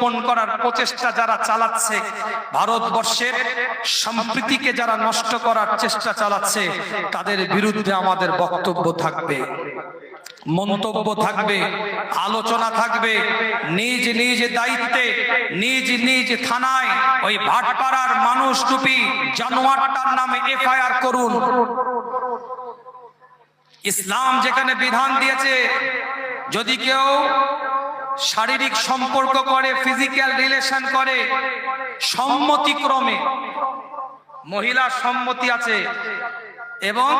রোপণ করার প্রচেষ্টা যারা চালাচ্ছে, ভারতবর্ষের সম্প্রীতিকে যারা নষ্ট করার চেষ্টা চালাচ্ছে, তাদের বিরুদ্ধে আমাদের বক্তব্য থাকবে, মন্তব্য থাকবে, আলোচনা থাকবে। নিজ নিজ দায়িত্বে, নিজ নিজ থানায় ওই ভাটপাড়ার মানুষ টুপি জানোয়ারটার নামে এফআইআর করুন। ইসলাম যেখানে বিধান দিয়েছে, যদি কেউ শারীরিক সম্পর্ক করে ফিজিক্যাল রিলেশন করে, সম্মতিক্রমে। মহিলার সম্মতি আছে এবং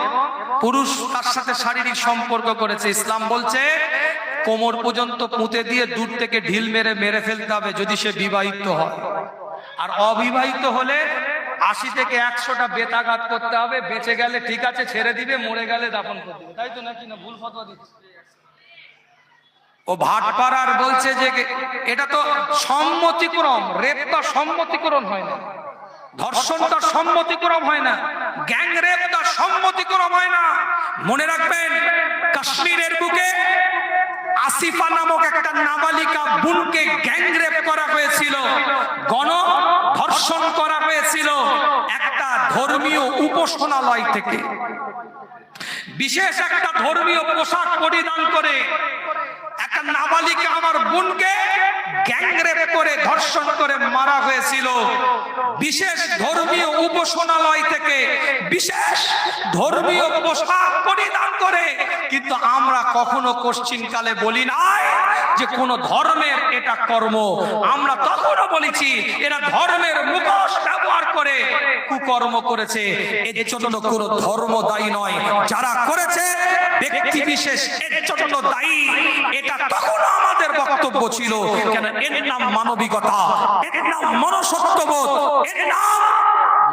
পুরুষ তার সাথে শারীরিক সম্পর্ক করেছে। ইসলাম বলছে, কোমর পর্যন্ত পুঁতে দিয়ে দূর থেকে ঢিল মেরে মেরে ফেলতে হবে যদি সে বিবাহিত হয়। আর অবিবাহিত হলে আশি থেকে একশোটা বেতাঘাত করতে হবে, বেঁচে গেলে ঠিক আছে, ছেড়ে দিবে, মরে গেলে দাফন করে দিবে। তাই তো নাকি না? ভুল ফতোয়া দিচ্ছে। ও ভাটপাড়ার বলছে যে এটা তো সম্মতিক্রম রেপটা সম্মতিক্রম হয় না। ধর্ষণ ধর্ষণটা সম্মতিক্রম হয় না। গ্যাং রেপটা সম্মতিক্রম হয় না। মনে রাখবেন কাশ্মীরের বুকে আসিফা নামক একটা নাবালিকা বোনকে গ্যাং রেপ করা হয়েছিল গণ ধর্ষণ করা হয়েছিল একটা ধর্মীয় উপাসনালয় থেকে। বিশেষ একটা ধর্মীয় পোশাক পরিধান করে একটা নাবালিকা আমার বোনকে গ্যাংরেপ করে, ধর্ষণ করে মারা হয়েছিল। বিশেষ ধর্মীয় উপাসনালয় থেকে বিশেষ ধর্মীয় পোশাক পরিধান করে, কিন্তু আমরা কখনো কোশ্চিনকালে বলি নাই যে কোন ধর্মের এটা কর্ম। আমরা তখনও বলেছি, এরা ধর্মের মুখোশ ব্যবহার করে কুকর্ম করেছে। এর জন্য কোনো ধর্ম দায়ী নয়। যারা করেছে, ব্যক্তি বিশেষ এর জন্য দায়ী। এটা তখনও আমাদের বক্তব্য ছিল। কেন? এর নাম মানবিকতা, এর নাম মনসত্ববোধ এর নাম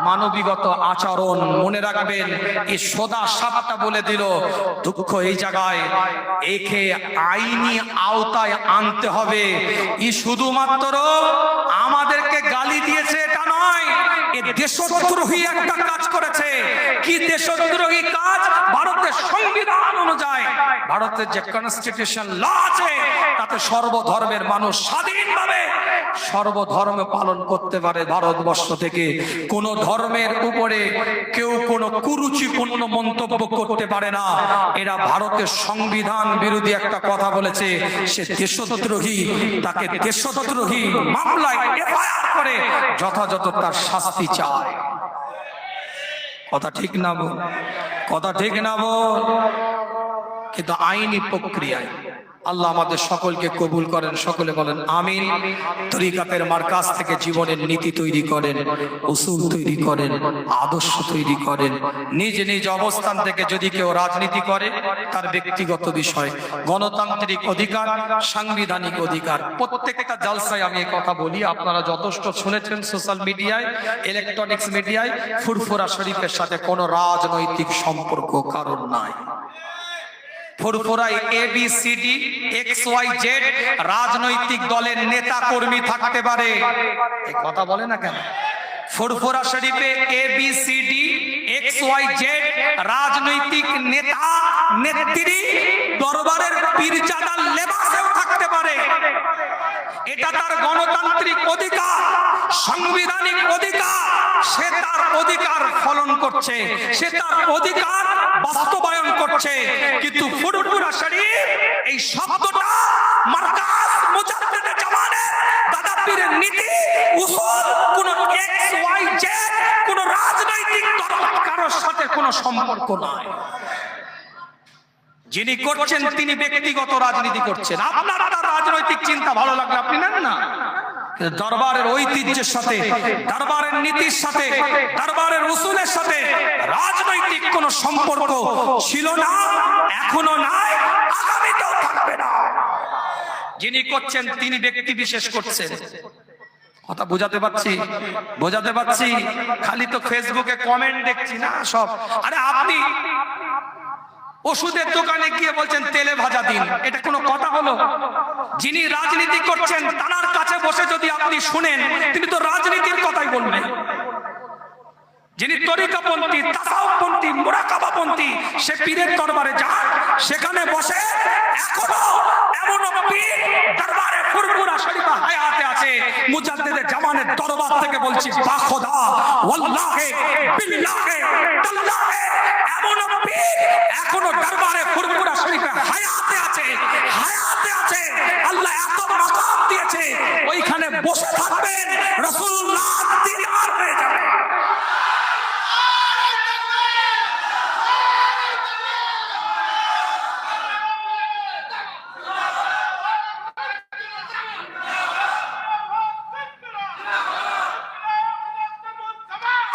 মানবিকত আচরণ মনে রাখবেন এই সোদা সাপটা বলে দিল, দুঃখ এই জায়গায়, একে আইনি আওতায় আনতে হবে। ই শুধুমাত্র আমাদেরকে গালি দিয়েছে, এটা নয়, এ দেশদ্রোহী একটা কাজ করেছে। কি দেশদ্রোহী কাজ? ভারতের সংবিধান অনুযায়ী। ভারতের যে কনস্টিটিউশন ল আছে, তাতে সর্বধর্মের মানুষ স্বাধীনভাবে সর্বধর্ম পালন করতে পারে ভারতবর্ষ থেকে। কোন ধর্মের উপরে কেউ কোনো কুরুচিপূর্ণ মন্তব্য করতে পারে না। এরা ভারতের সংবিধান বিরোধী একটা কথা বলেছে, সে দেশদ্রোহী, তাকে দেশদ্রোহী মামলায় করে, যথাযথ তার শাস্তি চায়। কথা ঠিক না বল কথা ঠিক না বল কিন্তু আইনি প্রক্রিয়ায় আল্লাহ আমাদের সকলকে কবুল করেন, সকলে বলেন আমিন। তরিকাতের মার্কাজ থেকে জীবনের নীতি তৈরি করেন, উসুল তৈরি করেন, আদর্শ তৈরি করেন। নিজ নিজ অবস্থান থেকে যদি কেউ রাজনীতি করে, তার ব্যক্তিগত বিষয়, গণতান্ত্রিক অধিকার, সাংবিধানিক অধিকার। প্রত্যেকটা জালসায় আমি কথা বলি, আপনারা যথেষ্ট শুনেছেন সোশ্যাল মিডিয়ায় ইলেকট্রনিক্স মিডিয়ায়, ফুরফুরা শরীফের সাথে কোনো রাজনৈতিক সম্পর্ক কারণ নাই। A B C D X Y Z রাজনৈতিক দলের নেতা কর্মী থাকতে পারে। কথা বলে না কেন? ফুরফুরা শরীফে A B C D X Y Z রাজনৈতিক নেতা, নেত্রী, দরবারের পীরজাদার লেবাসেও থাকতে পারে। এটা তার গণতান্ত্রিক অধিকার, সাংবিধানিক অধিকার। সে তার অধিকার ফলন করছে, সে তার অধিকার বাস্তবায়ন করছে। কিন্তু ফুরফুরা শরীফ এই শব্দটা মার্কাজ মুজাদ্দিদে জামানে নীতি, উসুল, কোন এক্স ওয়াই জেড কোন রাজনৈতিক দল কারোর সাথে কোনো সম্পর্ক নয় যিনি করছেন, তিনি ব্যক্তিগত রাজনীতি করছেন। আপনার তার রাজনৈতিক চিন্তা ভালো লাগলে আপনি নেন না। দরবারের ঐতিহ্যের সাথে, দরবারের নীতির সাথে, দরবারের উসুলের সাথে রাজনৈতিক কোন সম্পর্ক ছিল না, এখনও নাই, আগামীতেও থাকবে না। যিনি করছেন, তিনি ব্যক্তি বিশেষ করছেন। কথা বোঝাতে পারছি? বোঝাতে পারছি? খালি তো ফেসবুকে কমেন্ট দেখছি না সব। আরে আপনি ওষুধের দোকানে গিয়ে বলছেন, তেলে ভাজা দিন। এটা কোনো কথা হলো? যিনি রাজনীতি করছেন তার কাছে বসে যদি আপনি শুনেন, তিনি তো রাজনীতির কথাই বলবেন। যিনি তরিকাপন্থী, তাসাউপন্থী, মুরাকাবাপন্থী, সে পীরের দরবারে যান, সেখানে বসে এখনও এমন পীর দরবারে ফুরফুরা শরীফা হায়াতে আছে। মুজাদ্দিদের জামানের দরবার থেকে বলছি বাখোদা ওয়াল্লাহে, বিল্লাহে তাল্লাহে এমন পীর এখনও দরবারে ফুরফুরা শরীফে হায়াতে আছে। হায়াতে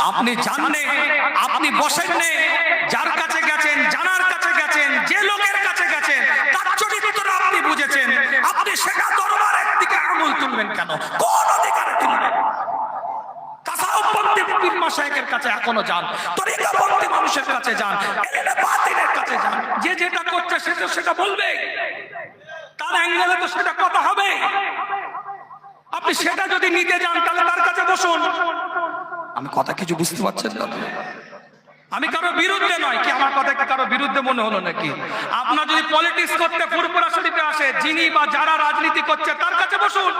আপনি জানলে আপনি বসেন যার কাছে গেছেন জানার কাছে গেছেন যে লোকের কাছে গেছেন তার চরিত্র আপনি বুঝেছেন। আপনি সেটা দরবারের দিকে আঙুল তুলবেন কেন? কোন অধিকারে তুলবেন কাছে এখনও যান তরিকাপন্থী মানুষের কাছে যান বাতিলের কাছে যান। যে যেটা করছে সেটা সেটা বলবে। তার অ্যাঙ্গেলে তো সেটা কথা হবে। আপনি সেটা যদি নিতে যান তাহলে তার কাছে বসুন। আমি কথা কিছু বুঝতে পারছেন না? আমি কারও বিরুদ্ধে নয়। কি আমার কথা কি কারও বিরুদ্ধে মনে হলো নাকি? আপনার যদি পলিটিক্স করতে ফুরপুরা শরীফে আসে, যিনি বা যারা রাজনীতি করছে, তার কাছে বসুন।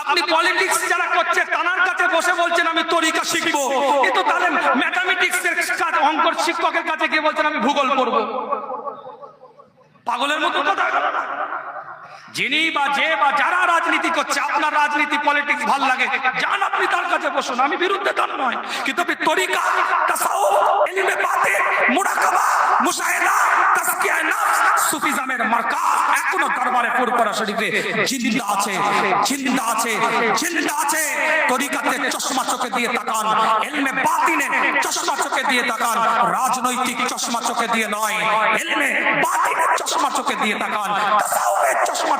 আপনি পলিটিক্স যারা করছে, তার কাছে বসে বলছেন, আমি তরিকা শিখব। কিন্তু তাহলে ম্যাথামেটিক্স এর কাজ, অঙ্কর শিক্ষকের কাছে গিয়ে বলছেন, আমি ভূগোল পড়ব। পাগলের মতো কথা। যিনি বা যে বা যারা রাজনীতি করছে, আপনার রাজনীতি পলিটিক্স ভালো লাগে, যান আপনি তার কাছে বসুন। আমি বিরুদ্ধে তার নয়, কিন্তু আপনি তরিকা বাতিন নফস, সুফিজমের মার্কা, এখনও দরবারে শরীফে জিন্দা আছে জিন্দা আছে জিন্দা আছে। তরিকাতে চশমা চোখে দিয়ে তাকান ইলমে বাতিনে চশমা চোখে দিয়ে তাকান, রাজনৈতিক চশমা চোখে দিয়ে নয় ইলমে বাতিনের চশমা চোখে দিয়ে তাকান, তাসাউফের চশমা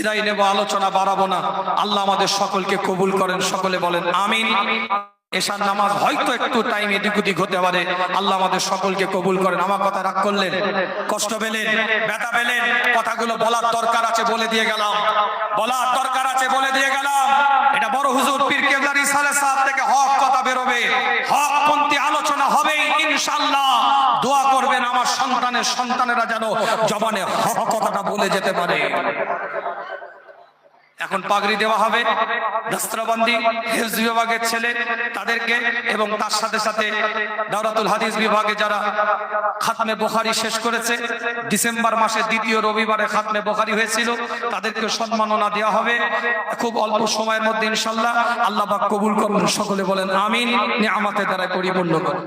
বিদায় নেব, আলোচনা বাড়াবো না। আল্লাহ আমাদের সকলকে কবুল করেন, সকলে বলেন, আমিন। এশার নামাজ হয়তো একটু টাইম এদিক ওদিক হতে পারে। আল্লাহ আমাদের সকলকে কবুল করেন। আমার কথা রাগ করলেন, কষ্ট পেলেন, ব্যথা পেলেন, কথাগুলো বলার দরকার আছে বলে দিয়ে গেলাম। বলার দরকার আছে বলে দিয়ে গেলাম। এটা বড় হুজুর পীর কেবলার ইসালে সাহেব থেকে হক কথা বেরোবে। হক পন্থী আলোচনা হবে ইনশাল্লাহ দোয়া করবেন আমার সন্তানের সন্তানেরা যেন জবানে হক কথাটা বলে যেতে পারে। এখন পাগড়ি দেওয়া হবে। দস্ত্রবন্দি হেফজ বিভাগের ছেলে তাদেরকে এবং তার সাথে সাথে দাওরাতুল হাদিস বিভাগে যারা খাতমে বোখারি শেষ করেছে, ডিসেম্বর মাসের দ্বিতীয় রবিবারে খাতমে বোখারি হয়েছিল, তাদেরকে সম্মাননা দেওয়া হবে। খুব অল্প সময়ের মধ্যে ইনশাল্লাহ আল্লাহ কবুল করুন, সকলে বলেন আমিন, নিয়ামতের দ্বারা পরিপূর্ণ করুন।